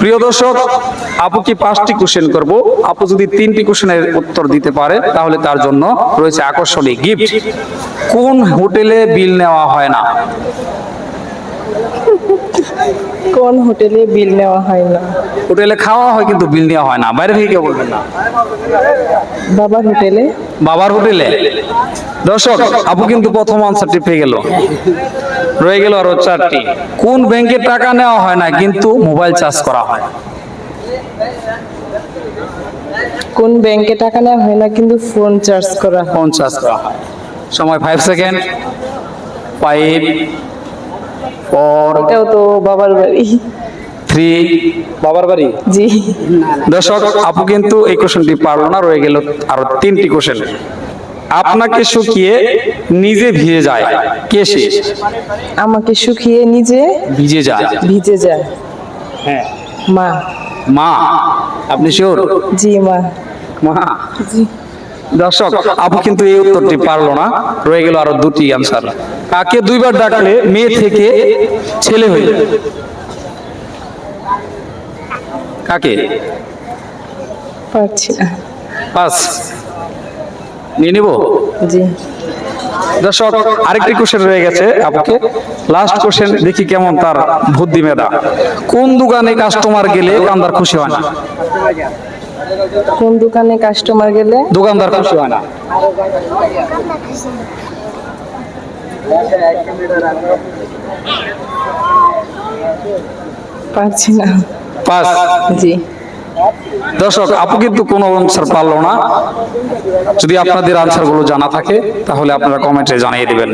প্রিয় দর্শক, আপু কি পাঁচটি কোশ্চেন করব? আপু যদি তিনটি কোশ্চেনের উত্তর দিতে পারে, তাহলে তার জন্য রয়েছে আকর্ষণীয় গিফট কোন হোটেলে বিল নেওয়া হয় না? কোন হোটেলে বিল নেওয়া হয় না। হোটেলে খাওয়া হয় কিন্তু বিল নেওয়া হয় না বাইরে থেকে কেউ বলবেন না। বাবার হোটেলে? বাবার হোটেলে? দর্শক আপু কিন্তু প্রথম আনসারটি পেয়ে গেল। রয়ে গেল আরও চারটি। কোন ব্যাংকে টাকা নেওয়া হয় না কিন্তু মোবাইল চার্জ করা হয়? কোন ব্যাংকে টাকা নেওয়া হয় না কিন্তু ফোন চার্জ করা ফোন চার্জ করা হয়। সময় ফাইভ সেকেন্ড ফাইভ ফোর এটাও তো বাবার বাড়ি। থ্রি বাবার বাড়ি? জি। দর্শক আপু কিন্তু এই কোশ্চেনটি পারল না রয়ে গেল আরও তিনটি কোশ্চেন। আপনাকে শুকিয়ে নিজে ভিজে যায় কে সে? আমাকে শুকিয়ে নিজে ভিজে যায়। ভিজে যায়। হ্যাঁ। মা। মা। আপনি শিওর? জি মা। মা। জি। দর্শক আপু কিন্তু এই উত্তরটি পারল না রয়ে গেল আরও দুটি আনসার কাকে দুইবার ডাকলে মেয়ে থেকে ছেলে হয়ে যাবে? কাকে? পারছি না। পাস। নিয়ে নিব? জি। দর্শক আরেকটি কোশ্চেন রয়ে গেছে আপুকে লাস্ট কোশ্চেন দেখি কেমন তার বুদ্ধি মেধা। কোন দোকানে কাস্টমার গেলে দোকানদার খুশি হয় না? কোন দোকানে কাস্টমার গেলে? দোকানদার খুশি হয় না। পারছি না। পাস। জি। দর্শক আপু কিন্তু কোনো আনসার পারল না। যদি আপনাদের আনসারগুলো জানা থাকে তাহলে আপনারা কমেন্টে জানিয়ে দিবেন।